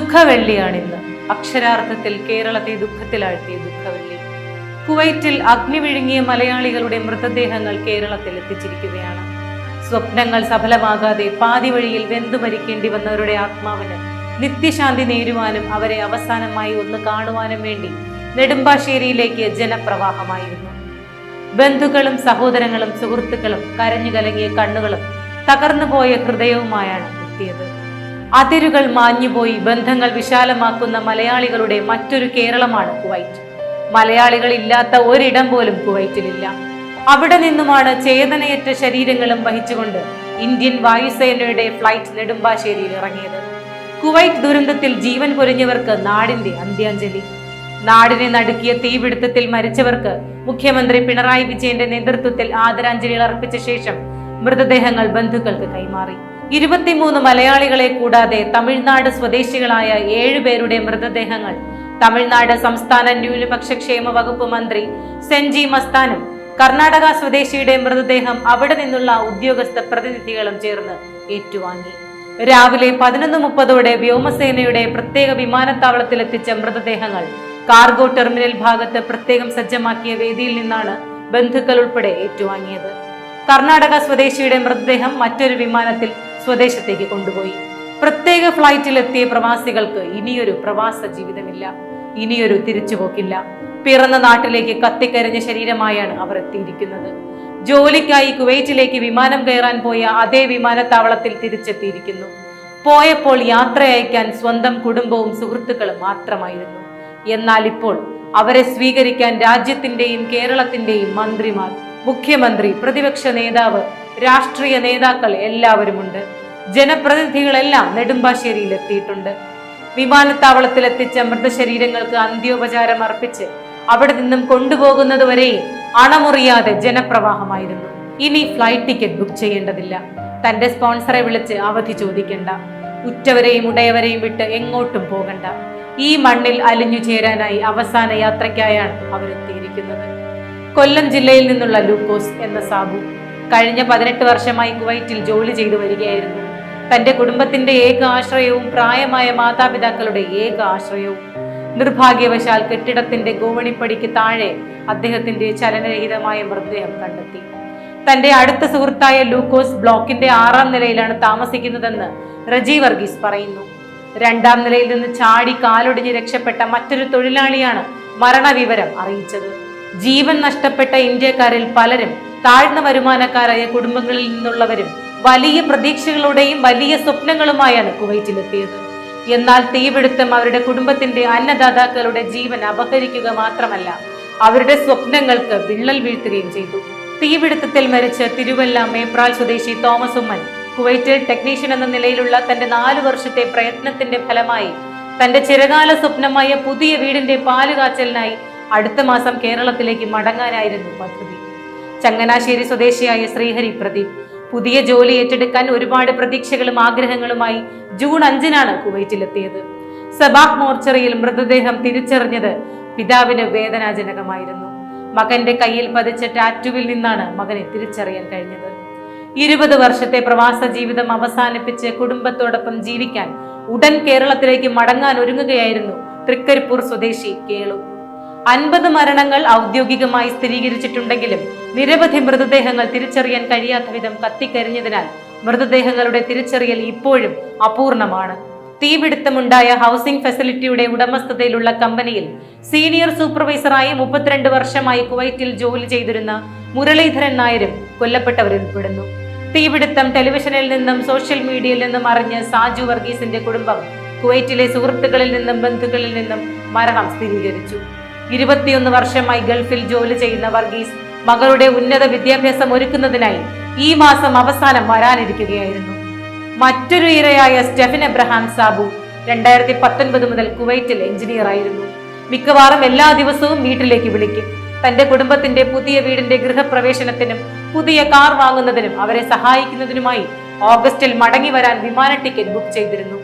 ദുഃഖവെള്ളിയാണിന്ന്. അക്ഷരാർത്ഥത്തിൽ കേരളത്തെ ദുഃഖത്തിലാഴ്ത്തിയ ദുഃഖവെള്ളി. കുവൈറ്റിൽ അഗ്നി വിഴുങ്ങിയ മലയാളികളുടെ മൃതദേഹങ്ങൾ കേരളത്തിൽ എത്തിച്ചിരിക്കുകയാണ്. സ്വപ്നങ്ങൾ സഫലമാകാതെ പാതി വഴിയിൽ വെന്തു മരിക്കേണ്ടി വന്നവരുടെ ആത്മാവിന് നിത്യശാന്തി നേരുവാനും അവരെ അവസാനമായി ഒന്ന് കാണുവാനും വേണ്ടി നെടുമ്പാശ്ശേരിയിലേക്ക് ജനപ്രവാഹമായിരുന്നു. ബന്ധുക്കളും സഹോദരങ്ങളും സുഹൃത്തുക്കളും കരഞ്ഞു കലങ്ങിയ കണ്ണുകളും തകർന്നുപോയ ഹൃദയവുമായാണ് എത്തിയത്. അതിരുകൾ മാഞ്ഞുപോയി ബന്ധങ്ങൾ വിശാലമാക്കുന്ന മലയാളികളുടെ മറ്റൊരു കേരളമാണ് കുവൈറ്റ്. മലയാളികൾ ഇല്ലാത്ത ഒരിടം പോലും കുവൈറ്റിലില്ല. അവിടെ നിന്നുമാണ് ചേതനയറ്റ ശരീരങ്ങളും വഹിച്ചുകൊണ്ട് ഇന്ത്യൻ വായുസേനയുടെ ഫ്ലൈറ്റ് നെടുമ്പാശ്ശേരിയിൽ ഇറങ്ങിയത്. കുവൈറ്റ് ദുരന്തത്തിൽ ജീവൻ പൊരിഞ്ഞവർക്ക് നാടിന്റെ അന്ത്യാഞ്ജലി. നാടിനെ നടുക്കിയ തീപിടുത്തത്തിൽ മരിച്ചവർക്ക് മുഖ്യമന്ത്രി പിണറായി വിജയന്റെ നേതൃത്വത്തിൽ ആദരാഞ്ജലികൾ അർപ്പിച്ച ശേഷം മൃതദേഹങ്ങൾ ബന്ധുക്കൾക്ക് കൈമാറി. ഇരുപത്തിമൂന്ന് മലയാളികളെ കൂടാതെ തമിഴ്നാട് സ്വദേശികളായ ഏഴുപേരുടെ മൃതദേഹങ്ങൾ തമിഴ്നാട് സംസ്ഥാന ന്യൂനപക്ഷ ക്ഷേമ വകുപ്പ് മന്ത്രി സെൻജി മസ്താനും കർണാടക സ്വദേശിയുടെ മൃതദേഹം അവിടെ നിന്നുള്ള ഉദ്യോഗസ്ഥ പ്രതിനിധികളും ചേർന്ന് ഏറ്റുവാങ്ങി. രാവിലെ പതിനൊന്ന് മുപ്പതോടെ വ്യോമസേനയുടെ പ്രത്യേക വിമാനത്താവളത്തിൽ എത്തിച്ച മൃതദേഹങ്ങൾ കാർഗോ ടെർമിനൽ ഭാഗത്ത് പ്രത്യേകം സജ്ജമാക്കിയ വേദിയിൽ നിന്നാണ് ബന്ധുക്കൾ ഉൾപ്പെടെ ഏറ്റുവാങ്ങിയത്. കർണാടക സ്വദേശിയുടെ മൃതദേഹം മറ്റൊരു വിമാനത്തിൽ സ്വദേശത്തേക്ക് കൊണ്ടുപോയി. പ്രത്യേക ഫ്ലൈറ്റിൽ എത്തിയ പ്രവാസികൾക്ക് ഇനിയൊരു പ്രവാസ ജീവിതമില്ല. ഇനിയൊരു തിരിച്ചുപോക്കില്ല. പിറന്ന നാട്ടിലേക്ക് കത്തിക്കരിഞ്ഞ ശരീരമായാണ് അവർ എത്തിയിരിക്കുന്നത്. ജോലിക്കായി കുവൈറ്റിലേക്ക് വിമാനം കയറാൻ പോയ അതേ വിമാനത്താവളത്തിൽ തിരിച്ചെത്തിയിരിക്കുന്നു. പോയപ്പോൾ യാത്ര അയക്കാൻ സ്വന്തം കുടുംബവും സുഹൃത്തുക്കളും മാത്രമായിരുന്നു. എന്നാൽ ഇപ്പോൾ അവരെ സ്വീകരിക്കാൻ രാജ്യത്തിന്റെയും കേരളത്തിന്റെയും മന്ത്രിമാർ മുഖ്യമന്ത്രി പ്രതിപക്ഷ നേതാവ് രാഷ്ട്രീയ നേതാക്കൾ എല്ലാവരുമുണ്ട്. ജനപ്രതിനിധികളെല്ലാം നെടുമ്പാശ്ശേരിയിൽ എത്തിയിട്ടുണ്ട് വിമാനത്താവളത്തിൽ എത്തിച്ച മൃതശരീരങ്ങൾക്ക് അന്ത്യോപചാരം അർപ്പിച്ച് അവിടെ നിന്നും കൊണ്ടുപോകുന്നതുവരെയും അണമുറിയാതെ ജനപ്രവാഹമായിരുന്നു. ഇനി ഫ്ലൈറ്റ് ടിക്കറ്റ് ബുക്ക് ചെയ്യേണ്ടതില്ല. തന്റെ സ്പോൺസറെ വിളിച്ച് അവധി ചോദിക്കണ്ട. ഉറ്റവരെയും ഉടയവരെയും വിട്ട് എങ്ങോട്ടും പോകണ്ട. ഈ മണ്ണിൽ അലിഞ്ഞു ചേരാനായി അവസാന യാത്രയ്ക്കായാണ് അവരെത്തിയിരിക്കുന്നത്. കൊല്ലം ജില്ലയിൽ നിന്നുള്ള ലൂക്കോസ് എന്ന സാബു കഴിഞ്ഞ പതിനെട്ട് വർഷമായി കുവൈറ്റിൽ ജോലി ചെയ്തു വരികയായിരുന്നു. തന്റെ കുടുംബത്തിന്റെ ഏക ആശ്രയവും പ്രായമായ മാതാപിതാക്കളുടെ ഏക ആശ്രയവും. നിർഭാഗ്യവശാൽ കെട്ടിടത്തിന്റെ ഗോവണിപ്പടിക്ക് താഴെ അദ്ദേഹത്തിന്റെ ചലനരഹിതമായ മൃതദേഹം കണ്ടെത്തി. തന്റെ അടുത്ത സുഹൃത്തായ ലൂക്കോസ് ബ്ലോക്കിന്റെ ആറാം നിലയിലാണ് താമസിക്കുന്നതെന്ന് റജി വർഗീസ് പറയുന്നു. രണ്ടാം നിലയിൽ നിന്ന് ചാടി കാലൊടിഞ്ഞ് രക്ഷപ്പെട്ട മറ്റൊരു തൊഴിലാളിയാണ് മരണവിവരം അറിയിച്ചത്. ജീവൻ നഷ്ടപ്പെട്ട ഇന്ത്യക്കാരിൽ പലരും താഴ്ന്ന വരുമാനക്കാരായ കുടുംബങ്ങളിൽ നിന്നുള്ളവരും വലിയ പ്രതീക്ഷകളുടെയും വലിയ സ്വപ്നങ്ങളുമായാണ് കുവൈറ്റിലെത്തിയത്. എന്നാൽ തീപിടുത്തം അവരുടെ കുടുംബത്തിന്റെ അന്നദാതാക്കളുടെ ജീവൻ അപഹരിക്കുക മാത്രമല്ല അവരുടെ സ്വപ്നങ്ങൾക്ക് വിള്ളൽ വീഴ്ത്തുകയും ചെയ്തു. തീപിടുത്തത്തിൽ മരിച്ച തിരുവല്ല മേപ്രാൽ സ്വദേശി തോമസ് ഉമ്മൻ കുവൈറ്റിൽ ടെക്നീഷ്യൻ എന്ന നിലയിലുള്ള തന്റെ നാലു വർഷത്തെ പ്രയത്നത്തിന്റെ ഫലമായി തന്റെ ചിരകാല സ്വപ്നമായ പുതിയ വീടിന്റെ പാലുകാച്ചലിനായി അടുത്ത മാസം കേരളത്തിലേക്ക് മടങ്ങാനായിരുന്നു പദ്ധതി. ചങ്ങനാശ്ശേരി സ്വദേശിയായ ശ്രീഹരി പ്രദീപ് പുതിയ ജോലി ഏറ്റെടുക്കാൻ ഒരുപാട് പ്രതീക്ഷകളും ആഗ്രഹങ്ങളുമായി ജൂൺ അഞ്ചിനാണ് കുവൈറ്റിലെത്തിയത്. സബാഹ് മോർച്ചറിയിൽ മൃതദേഹം തിരിച്ചറിഞ്ഞത് പിതാവിന് വേദനാജനകമായിരുന്നു. മകന്റെ കയ്യിൽ പതിച്ച ടാറ്റുവിൽ നിന്നാണ് മകനെ തിരിച്ചറിയാൻ കഴിഞ്ഞത്. ഇരുപത് വർഷത്തെ പ്രവാസ ജീവിതം അവസാനിപ്പിച്ച് കുടുംബത്തോടൊപ്പം ജീവിക്കാൻ ഉടൻ കേരളത്തിലേക്ക് മടങ്ങാൻ ഒരുങ്ങുകയായിരുന്നു തൃക്കരിപ്പൂർ സ്വദേശി കേളു. അൻപത് മരണങ്ങൾ ഔദ്യോഗികമായി സ്ഥിരീകരിച്ചിട്ടുണ്ടെങ്കിലും നിരവധി മൃതദേഹങ്ങൾ തിരിച്ചറിയാൻ കഴിയാത്ത വിധം കത്തിക്കരിഞ്ഞതിനാൽ മൃതദേഹങ്ങളുടെ തിരിച്ചറിയൽ ഇപ്പോഴും അപൂർണമാണ്. തീപിടുത്തമുണ്ടായ ഹൗസിംഗ് ഫെസിലിറ്റിയുടെ ഉടമസ്ഥതയിലുള്ള കമ്പനിയിൽ സീനിയർ സൂപ്പർവൈസറായി മുപ്പത്തിരണ്ട് വർഷമായി കുവൈറ്റിൽ ജോലി ചെയ്തിരുന്ന മുരളീധരൻ നായരും കൊല്ലപ്പെട്ടവരിൽ ഉൾപ്പെടുന്നു തീപിടുത്തം ടെലിവിഷനിൽ നിന്നും സോഷ്യൽ മീഡിയയിൽ നിന്നും അറിഞ്ഞ് സാജു വർഗീസിന്റെ കുടുംബം കുവൈറ്റിലെ സുഹൃത്തുക്കളിൽ നിന്നും ബന്ധുക്കളിൽ നിന്നും മരണം സ്ഥിരീകരിച്ചു. ഇരുപത്തിയൊന്ന് വർഷമായി ഗൾഫിൽ ജോലി ചെയ്യുന്ന വർഗീസ് മകളുടെ ഉന്നത വിദ്യാഭ്യാസം ഒരുക്കുന്നതിനായി ഈ മാസം അവസാനം വരാനിരിക്കുകയായിരുന്നു. മറ്റൊരു ഇരയായ സ്റ്റെഫിൻ എബ്രഹാം സാബു രണ്ടായിരത്തി പത്തൊൻപത് മുതൽ കുവൈറ്റിൽ എഞ്ചിനീയർ ആയിരുന്നു. മിക്കവാറും എല്ലാ ദിവസവും വീട്ടിലേക്ക് വിളിക്കും. തന്റെ കുടുംബത്തിന്റെ പുതിയ വീടിന്റെ ഗൃഹപ്രവേശനത്തിനും പുതിയ കാർ വാങ്ങുന്നതിനും അവരെ സഹായിക്കുന്നതിനുമായി ഓഗസ്റ്റിൽ മടങ്ങി വരാൻ വിമാന ടിക്കറ്റ് ബുക്ക് ചെയ്തിരുന്നു.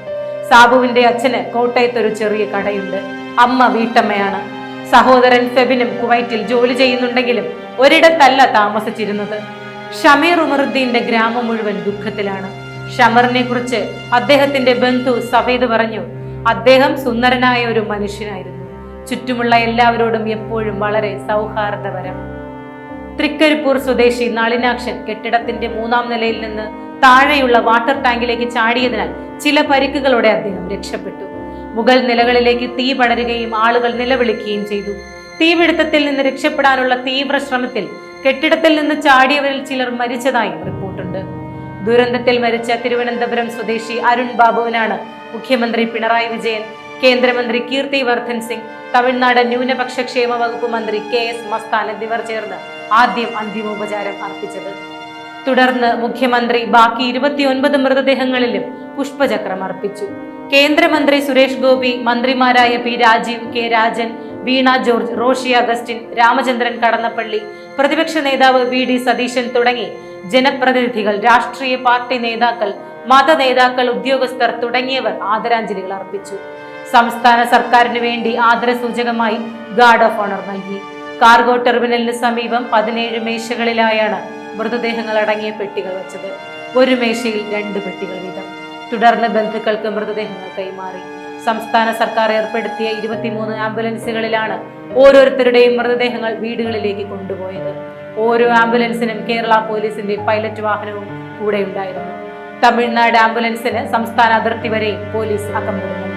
സാബുവിന്റെ അച്ഛന് കോട്ടയത്ത് ഒരു ചെറിയ കടയുണ്ട്. അമ്മ വീട്ടമ്മയാണ്. സഹോദരൻ ഫെബിനും കുവൈറ്റിൽ ജോലി ചെയ്യുന്നുണ്ടെങ്കിലും ഒരിടത്തല്ല താമസിച്ചിരുന്നത്. ഷമീർ ഉമറുദ്ദീന്റെ ഗ്രാമം മുഴുവൻ ദുഃഖത്തിലാണ്. ഷമറിനെ കുറിച്ച് അദ്ദേഹത്തിന്റെ ബന്ധു സഫേദ് പറഞ്ഞു അദ്ദേഹം സുന്ദരനായ ഒരു മനുഷ്യനായിരുന്നു. ചുറ്റുമുള്ള എല്ലാവരോടും എപ്പോഴും വളരെ സൗഹാർദ്ദപരം. തൃക്കരിപ്പൂർ സ്വദേശി നളിനാക്ഷൻ കെട്ടിടത്തിന്റെ മൂന്നാം നിലയിൽ നിന്ന് താഴെയുള്ള വാട്ടർ ടാങ്കിലേക്ക് ചാടിയതിനാൽ ചില പരിക്കുകളോടെ അദ്ദേഹം രക്ഷപ്പെട്ടു. മുകൾ നിലകളിലേക്ക് തീ പടരുകയും ആളുകൾ നിലവിളിക്കുകയും ചെയ്തു. തീപിടുത്തത്തിൽ നിന്ന് രക്ഷപ്പെടാനുള്ള തീവ്ര ശ്രമത്തിൽ കെട്ടിടത്തിൽ നിന്ന് ചാടിയവരിൽ ചിലർ മരിച്ചതായി റിപ്പോർട്ടുണ്ട്. ദുരന്തത്തിൽ മരിച്ച തിരുവനന്തപുരം സ്വദേശി അരുൺ ബാബുവിനാണ് മുഖ്യമന്ത്രി പിണറായി വിജയൻ കേന്ദ്രമന്ത്രി കീർത്തി വർദ്ധൻ സിംഗ് തമിഴ്നാട് ന്യൂനപക്ഷ ക്ഷേമ വകുപ്പ് മന്ത്രി കെ എസ് മസ്താൻ എന്നിവർ ചേർന്ന് ആദ്യം അന്തിമോപചാരം അർപ്പിച്ചത്. തുടർന്ന് മുഖ്യമന്ത്രി ബാക്കി ഇരുപത്തിയൊൻപത് മൃതദേഹങ്ങളിലും പുഷ്പചക്രം അർപ്പിച്ചു. കേന്ദ്രമന്ത്രി സുരേഷ് ഗോപി മന്ത്രിമാരായ പി രാജീവ് കെ രാജൻ വീണ ജോർജ് റോഷി അഗസ്റ്റിൻ രാമചന്ദ്രൻ കടന്നപ്പള്ളി പ്രതിപക്ഷ നേതാവ് വി ഡി സതീശൻ തുടങ്ങി ജനപ്രതിനിധികൾ രാഷ്ട്രീയ പാർട്ടി നേതാക്കൾ മത നേതാക്കൾ ഉദ്യോഗസ്ഥർ തുടങ്ങിയവർ ആദരാഞ്ജലികൾ അർപ്പിച്ചു. സംസ്ഥാന സർക്കാരിന് വേണ്ടി ആദരസൂചകമായി ഗാർഡ് ഓഫ് ഓണർ നൽകി. കാർഗോ ടെർമിനലിന് സമീപം പതിനേഴ് മേശകളിലായാണ് മൃതദേഹങ്ങൾ അടങ്ങിയ പെട്ടികൾ വെച്ചത്. ഒരു മേശയിൽ രണ്ട് പെട്ടികൾ വീതം. തുടർന്ന് ബന്ധുക്കൾക്ക് മൃതദേഹങ്ങൾ കൈമാറി. സംസ്ഥാന സർക്കാർ ഏർപ്പെടുത്തിയ ഇരുപത്തിമൂന്ന് ആംബുലൻസുകളിലാണ് ഓരോരുത്തരുടെയും മൃതദേഹങ്ങൾ വീടുകളിലേക്ക് കൊണ്ടുപോയത്. ഓരോ ആംബുലൻസിനും കേരള പോലീസിന്റെ പൈലറ്റ് വാഹനവും കൂടെ ഉണ്ടായിരുന്നു. തമിഴ്നാട് ആംബുലൻസിന് സംസ്ഥാന അതിർത്തി വരെയും പോലീസ് നൽകി